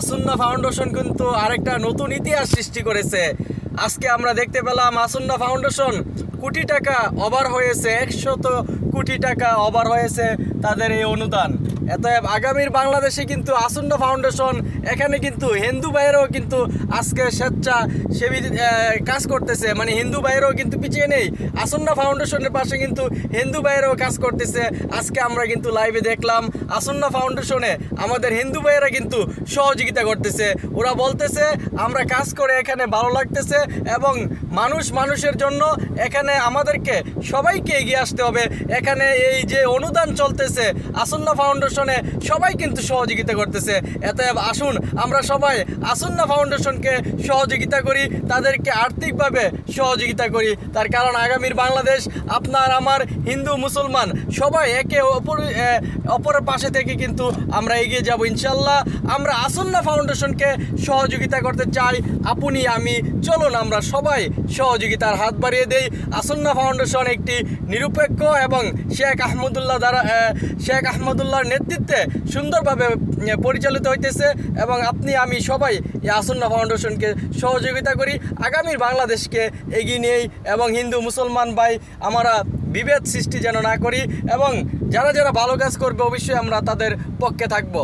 As-Sunnah foundation কিন্তু আরেকটা নতুন ইতিহাস সৃষ্টি করেছে। আজকে আমরা দেখতে পেলাম আসুন্না ফাউন্ডেশন কোটি টাকা ওভার হয়েছে, একশত কোটি টাকা ওভার হয়েছে তাদের এই অনুদান। এতএব আগামীর বাংলাদেশে কিন্তু আসন্ন ফাউন্ডেশন এখানে কিন্তু হিন্দু ভাইয়েরও কিন্তু আজকে স্বেচ্ছা সেবী কাজ করতেছে। মানে হিন্দু ভাইয়েরও কিন্তু পিছিয়ে নেই। আসন্ন ফাউন্ডেশনের পাশে কিন্তু হিন্দু ভাইয়েরও কাজ করতেছে। আজকে আমরা কিন্তু লাইভে দেখলাম, আসন্ন ফাউন্ডেশনে আমাদের হিন্দু ভাইয়েরা কিন্তু সহযোগিতা করতেছে। ওরা বলতেছে, আমরা কাজ করে এখানে ভালো লাগতেছে এবং মানুষ মানুষের জন্য এখানে আমাদেরকে সবাইকে এগিয়ে আসতে হবে। এখানে এই যে অনুদান চলতেছে, আসন্ন ফাউন্ডেশনে সবাই কিন্তু সহযোগিতা করতেছে। এতএব আসুন, আমরা সবাই আসন্না ফাউন্ডেশনকে সহযোগিতা করি, তাদেরকে আর্থিকভাবে সহযোগিতা করি। তার কারণ আগামীর বাংলাদেশ, আপনার, আমার, হিন্দু, মুসলমান, সবাই একে অপর অপরের পাশে থেকে কিন্তু আমরা এগিয়ে যাব ইনশাল্লাহ আমরা আসন্না ফাউন্ডেশনকে সহযোগিতা করতে চাই। আপনি, আমি, চলুন, আমরা সবাই সহযোগিতার হাত বাড়িয়ে দেই। আসন্না ফাউন্ডেশন একটি নিরপেক্ষ এবং শেখ আহমদুল্লাহ দ্বারা শেখ আহমদুল্লাহর নেতৃত্বে সুন্দরভাবে পরিচালিত হইতেছে এবং আপনি, আমি সবাই এই আসন্না ফাউন্ডেশনকে সহযোগিতা করি। আগামীর বাংলাদেশকে এগিয়ে নিয়েই এবং হিন্দু, মুসলমান ভাই, আমরা বিভেদ সৃষ্টি যেন না করি এবং যারা যারা ভালো কাজ করবে অবশ্যই আমরা তাদের পক্ষে থাকব।